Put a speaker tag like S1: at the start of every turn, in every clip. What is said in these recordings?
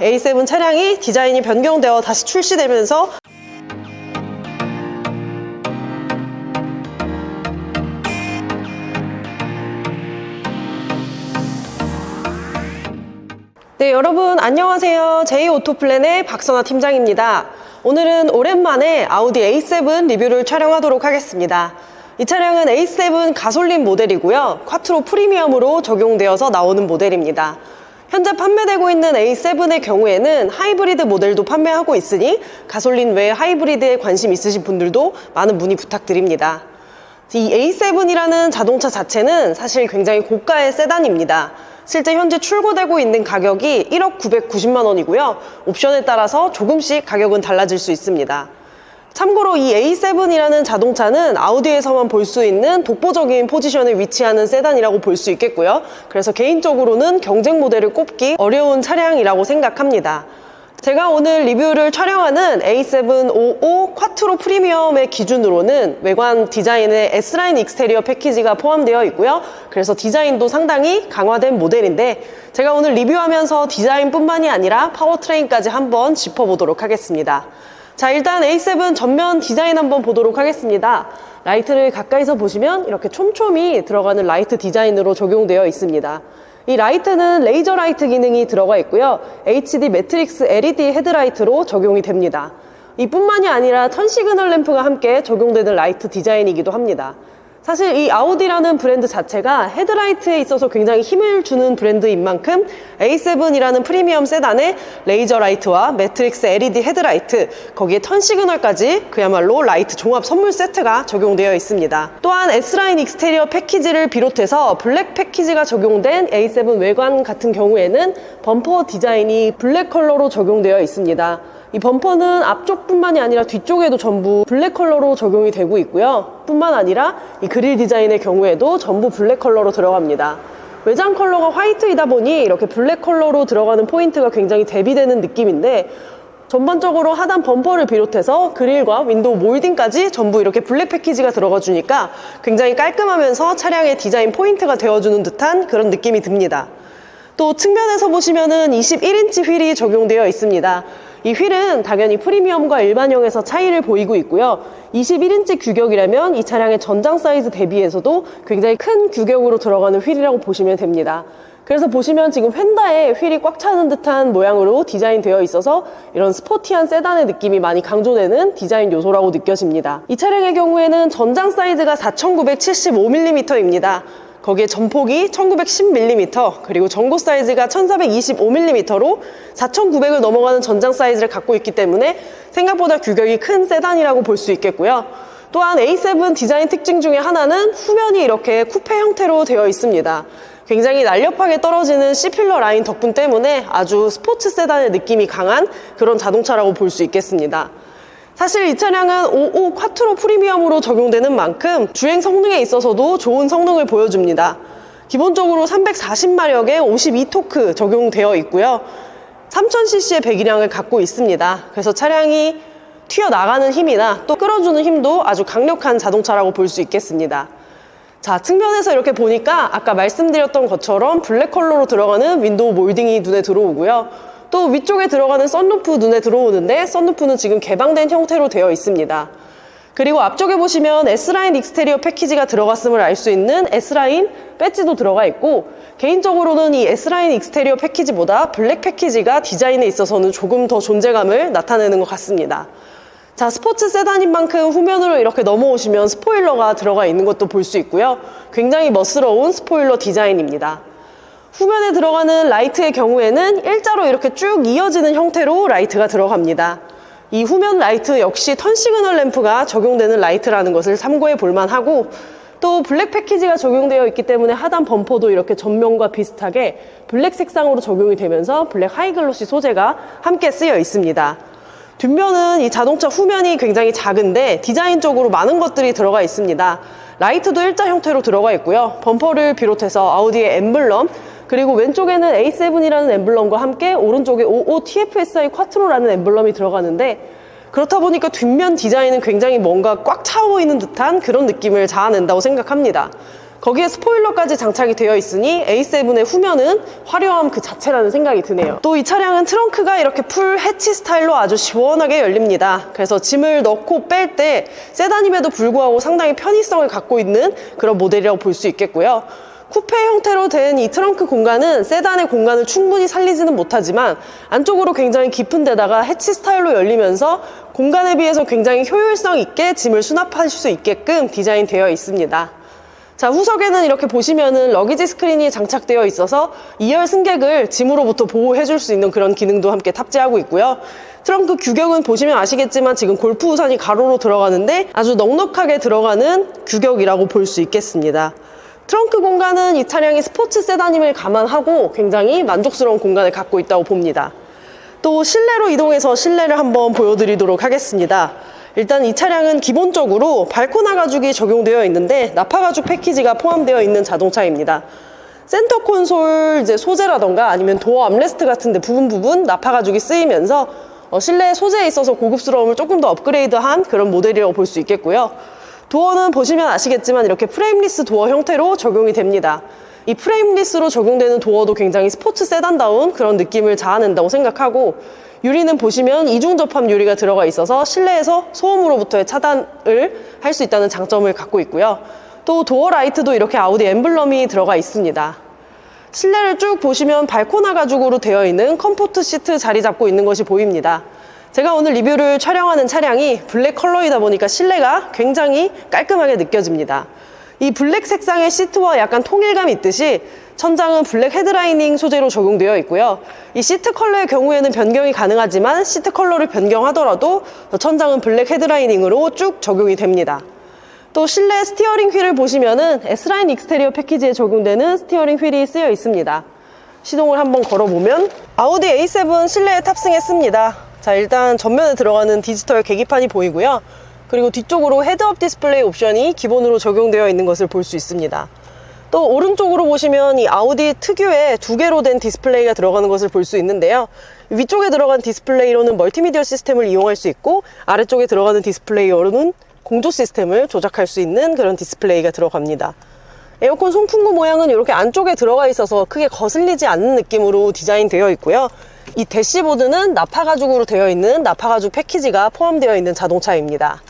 S1: A7 차량이 디자인이 변경되어 다시 출시되면서 네, 여러분 안녕하세요. 제이오토플랜의 박선아 팀장입니다. 오늘은 오랜만에 아우디 A7 리뷰를 촬영하도록 하겠습니다. 이 차량은 A7 가솔린 모델이고요. 콰트로 프리미엄으로 적용되어서 나오는 모델입니다. 현재 판매되고 있는 A7의 경우에는 하이브리드 모델도 판매하고 있으니 가솔린 외 하이브리드에 관심 있으신 분들도 많은 문의 부탁드립니다. 이 A7이라는 자동차 자체는 사실 굉장히 고가의 세단입니다. 실제 현재 출고되고 있는 가격이 1억 990만 원이고요. 옵션에 따라서 조금씩 가격은 달라질 수 있습니다. 참고로 이 A7이라는 자동차는 아우디에서만 볼 수 있는 독보적인 포지션에 위치하는 세단이라고 볼 수 있겠고요. 그래서 개인적으로는 경쟁 모델을 꼽기 어려운 차량이라고 생각합니다. 제가 오늘 리뷰를 촬영하는 A755 콰트로 프리미엄의 기준으로는 외관 디자인에 S라인 익스테리어 패키지가 포함되어 있고요. 그래서 디자인도 상당히 강화된 모델인데 제가 오늘 리뷰하면서 디자인뿐만이 아니라 파워트레인까지 한번 짚어보도록 하겠습니다. 자, 일단 A7 전면 디자인 한번 보도록 하겠습니다. 라이트를 가까이서 보시면 이렇게 촘촘히 들어가는 라이트 디자인으로 적용되어 있습니다. 이 라이트는 레이저 라이트 기능이 들어가 있고요. HD 매트릭스 LED 헤드라이트로 적용이 됩니다. 이뿐만이 아니라 턴 시그널 램프가 함께 적용되는 라이트 디자인이기도 합니다. 사실 이 아우디라는 브랜드 자체가 헤드라이트에 있어서 굉장히 힘을 주는 브랜드인 만큼 A7이라는 프리미엄 세단에 레이저 라이트와 매트릭스 LED 헤드라이트, 거기에 턴 시그널까지 그야말로 라이트 종합 선물 세트가 적용되어 있습니다. 또한 S라인 익스테리어 패키지를 비롯해서 블랙 패키지가 적용된 A7 외관 같은 경우에는 범퍼 디자인이 블랙 컬러로 적용되어 있습니다. 이 범퍼는 앞쪽뿐만이 아니라 뒤쪽에도 전부 블랙 컬러로 적용이 되고 있고요. 뿐만 아니라 이 그릴 디자인의 경우에도 전부 블랙 컬러로 들어갑니다. 외장 컬러가 화이트이다 보니 이렇게 블랙 컬러로 들어가는 포인트가 굉장히 대비되는 느낌인데 전반적으로 하단 범퍼를 비롯해서 그릴과 윈도우 몰딩까지 전부 이렇게 블랙 패키지가 들어가 주니까 굉장히 깔끔하면서 차량의 디자인 포인트가 되어주는 듯한 그런 느낌이 듭니다. 또 측면에서 보시면은 21인치 휠이 적용되어 있습니다. 이 휠은 당연히 프리미엄과 일반형에서 차이를 보이고 있고요. 21인치 규격이라면 이 차량의 전장 사이즈 대비해서도 굉장히 큰 규격으로 들어가는 휠이라고 보시면 됩니다. 그래서 보시면 지금 휀다에 휠이 꽉 차는 듯한 모양으로 디자인되어 있어서 이런 스포티한 세단의 느낌이 많이 강조되는 디자인 요소라고 느껴집니다. 이 차량의 경우에는 전장 사이즈가 4975mm입니다. 거기에 전폭이 1910mm 그리고 전고 사이즈가 1425mm로 4900을 넘어가는 전장 사이즈를 갖고 있기 때문에 생각보다 규격이 큰 세단이라고 볼 수 있겠고요. 또한 A7 디자인 특징 중에 하나는 후면이 이렇게 쿠페 형태로 되어 있습니다. 굉장히 날렵하게 떨어지는 C필러 라인 덕분 때문에 아주 스포츠 세단의 느낌이 강한 그런 자동차라고 볼 수 있겠습니다. 사실 이 차량은 55 콰트로 프리미엄으로 적용되는 만큼 주행 성능에 있어서도 좋은 성능을 보여줍니다. 기본적으로 340마력에 52토크 적용되어 있고요. 3000cc의 배기량을 갖고 있습니다. 그래서 차량이 튀어나가는 힘이나 또 끌어주는 힘도 아주 강력한 자동차라고 볼 수 있겠습니다. 자, 측면에서 이렇게 보니까 아까 말씀드렸던 것처럼 블랙 컬러로 들어가는 윈도우 몰딩이 눈에 들어오고요. 또 위쪽에 들어가는 썬루프 눈에 들어오는데 썬루프는 지금 개방된 형태로 되어 있습니다. 그리고 앞쪽에 보시면 S라인 익스테리어 패키지가 들어갔음을 알 수 있는 S라인 배지도 들어가 있고 개인적으로는 이 S라인 익스테리어 패키지보다 블랙 패키지가 디자인에 있어서는 조금 더 존재감을 나타내는 것 같습니다. 자, 스포츠 세단인 만큼 후면으로 이렇게 넘어오시면 스포일러가 들어가 있는 것도 볼 수 있고요. 굉장히 멋스러운 스포일러 디자인입니다. 후면에 들어가는 라이트의 경우에는 일자로 이렇게 쭉 이어지는 형태로 라이트가 들어갑니다. 이 후면 라이트 역시 턴 시그널 램프가 적용되는 라이트라는 것을 참고해 볼 만 하고 또 블랙 패키지가 적용되어 있기 때문에 하단 범퍼도 이렇게 전면과 비슷하게 블랙 색상으로 적용이 되면서 블랙 하이글로시 소재가 함께 쓰여 있습니다. 뒷면은 이 자동차 후면이 굉장히 작은데 디자인적으로 많은 것들이 들어가 있습니다. 라이트도 일자 형태로 들어가 있고요. 범퍼를 비롯해서 아우디의 엠블럼, 그리고 왼쪽에는 A7이라는 엠블럼과 함께 오른쪽에 55 TFSI 쿼트로라는 엠블럼이 들어가는데 그렇다 보니까 뒷면 디자인은 굉장히 뭔가 꽉차 보이는 듯한 그런 느낌을 자아낸다고 생각합니다. 거기에 스포일러까지 장착이 되어 있으니 A7의 후면은 화려함 그 자체라는 생각이 드네요. 또 이 차량은 트렁크가 이렇게 풀 해치 스타일로 아주 시원하게 열립니다. 그래서 짐을 넣고 뺄 때 세단임에도 불구하고 상당히 편의성을 갖고 있는 그런 모델이라고 볼 수 있겠고요. 쿠페 형태로 된 이 트렁크 공간은 세단의 공간을 충분히 살리지는 못하지만 안쪽으로 굉장히 깊은 데다가 해치 스타일로 열리면서 공간에 비해서 굉장히 효율성 있게 짐을 수납하실 수 있게끔 디자인되어 있습니다. 자, 후석에는 이렇게 보시면은 러기지 스크린이 장착되어 있어서 2열 승객을 짐으로부터 보호해 줄 수 있는 그런 기능도 함께 탑재하고 있고요. 트렁크 규격은 보시면 아시겠지만 지금 골프 우산이 가로로 들어가는데 아주 넉넉하게 들어가는 규격이라고 볼 수 있겠습니다. 트렁크 공간은 이 차량이 스포츠 세단임을 감안하고 굉장히 만족스러운 공간을 갖고 있다고 봅니다. 또 실내로 이동해서 실내를 한번 보여드리도록 하겠습니다. 일단 이 차량은 기본적으로 발코나 가죽이 적용되어 있는데 나파 가죽 패키지가 포함되어 있는 자동차입니다. 센터 콘솔 이제 소재라던가 아니면 도어 암레스트 같은 데 부분 부분 나파 가죽이 쓰이면서 어, 실내 소재에 있어서 고급스러움을 조금 더 업그레이드한 그런 모델이라고 볼 수 있겠고요. 도어는 보시면 아시겠지만 이렇게 프레임리스 도어 형태로 적용이 됩니다. 이 프레임리스로 적용되는 도어도 굉장히 스포츠 세단다운 그런 느낌을 자아낸다고 생각하고 유리는 보시면 이중 접합 유리가 들어가 있어서 실내에서 소음으로부터의 차단을 할 수 있다는 장점을 갖고 있고요. 또 도어 라이트도 이렇게 아우디 엠블럼이 들어가 있습니다. 실내를 쭉 보시면 발코나 가죽으로 되어 있는 컴포트 시트 자리 잡고 있는 것이 보입니다. 제가 오늘 리뷰를 촬영하는 차량이 블랙 컬러이다 보니까 실내가 굉장히 깔끔하게 느껴집니다. 이 블랙 색상의 시트와 약간 통일감이 있듯이 천장은 블랙 헤드라이닝 소재로 적용되어 있고요. 이 시트 컬러의 경우에는 변경이 가능하지만 시트 컬러를 변경하더라도 천장은 블랙 헤드라이닝으로 쭉 적용이 됩니다. 또 실내 스티어링 휠을 보시면은 S라인 익스테리어 패키지에 적용되는 스티어링 휠이 쓰여 있습니다. 시동을 한번 걸어보면 아우디 A7 실내에 탑승했습니다. 자 일단 전면에 들어가는 디지털 계기판이 보이고요. 그리고 뒤쪽으로 헤드업 디스플레이 옵션이 기본으로 적용되어 있는 것을 볼 수 있습니다. 또 오른쪽으로 보시면 이 아우디 특유의 두 개로 된 디스플레이가 들어가는 것을 볼 수 있는데요. 위쪽에 들어간 디스플레이로는 멀티미디어 시스템을 이용할 수 있고 아래쪽에 들어가는 디스플레이어로는 공조 시스템을 조작할 수 있는 그런 디스플레이가 들어갑니다. 에어컨 송풍구 모양은 이렇게 안쪽에 들어가 있어서 크게 거슬리지 않는 느낌으로 디자인되어 있고요. 이 대시보드는 나파 가죽으로 되어 있는 나파 가죽 패키지가 포함되어 있는 자동차입니다.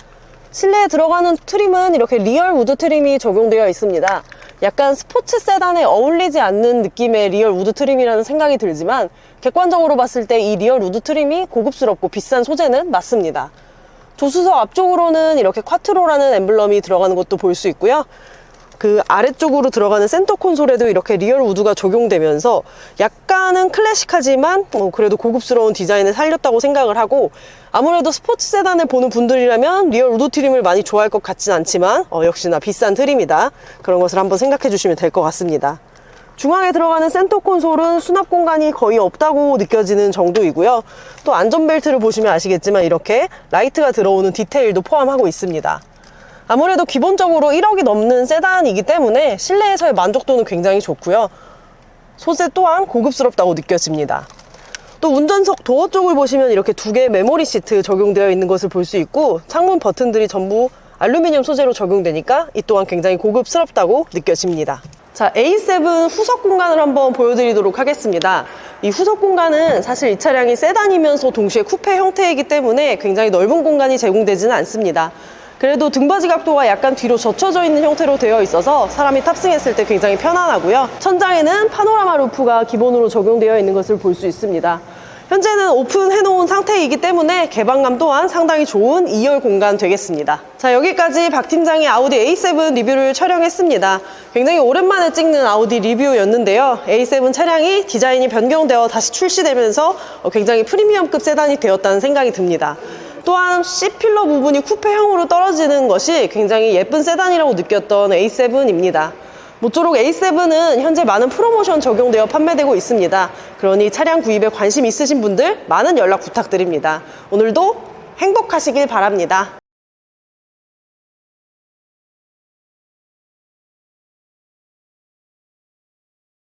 S1: 실내에 들어가는 트림은 이렇게 리얼 우드 트림이 적용되어 있습니다. 약간 스포츠 세단에 어울리지 않는 느낌의 리얼 우드 트림이라는 생각이 들지만 객관적으로 봤을 때 이 리얼 우드 트림이 고급스럽고 비싼 소재는 맞습니다. 조수석 앞쪽으로는 이렇게 콰트로라는 엠블럼이 들어가는 것도 볼 수 있고요. 그 아래쪽으로 들어가는 센터 콘솔에도 이렇게 리얼 우드가 적용되면서 약간은 클래식하지만 어, 그래도 고급스러운 디자인을 살렸다고 생각을 하고 아무래도 스포츠 세단을 보는 분들이라면 리얼 우드 트림을 많이 좋아할 것 같진 않지만 어, 역시나 비싼 트림이다. 그런 것을 한번 생각해 주시면 될 것 같습니다. 중앙에 들어가는 센터 콘솔은 수납 공간이 거의 없다고 느껴지는 정도이고요. 또 안전벨트를 보시면 아시겠지만 이렇게 라이트가 들어오는 디테일도 포함하고 있습니다 아무래도 기본적으로 1억이 넘는 세단이기 때문에 실내에서의 만족도는 굉장히 좋고요. 소재 또한 고급스럽다고 느껴집니다. 또 운전석 도어 쪽을 보시면 이렇게 두 개의 메모리 시트 적용되어 있는 것을 볼 수 있고 창문 버튼들이 전부 알루미늄 소재로 적용되니까 이 또한 굉장히 고급스럽다고 느껴집니다. 자, A7 후석 공간을 한번 보여드리도록 하겠습니다. 이 후석 공간은 사실 이 차량이 세단이면서 동시에 쿠페 형태이기 때문에 굉장히 넓은 공간이 제공되지는 않습니다. 그래도 등받이 각도가 약간 뒤로 젖혀져 있는 형태로 되어 있어서 사람이 탑승했을 때 굉장히 편안하고요. 천장에는 파노라마 루프가 기본으로 적용되어 있는 것을 볼 수 있습니다. 현재는 오픈해 놓은 상태이기 때문에 개방감 또한 상당히 좋은 2열 공간 되겠습니다. 자 여기까지 박 팀장이 아우디 A7 리뷰를 촬영했습니다. 굉장히 오랜만에 찍는 아우디 리뷰였는데요. A7 차량이 디자인이 변경되어 다시 출시되면서 굉장히 프리미엄급 세단이 되었다는 생각이 듭니다. 또한 C필러 부분이 쿠페형으로 떨어지는 것이 굉장히 예쁜 세단이라고 느꼈던 A7입니다. 모쪼록 A7은 현재 많은 프로모션 적용되어 판매되고 있습니다. 그러니 차량 구입에 관심 있으신 분들 많은 연락 부탁드립니다. 오늘도 행복하시길 바랍니다.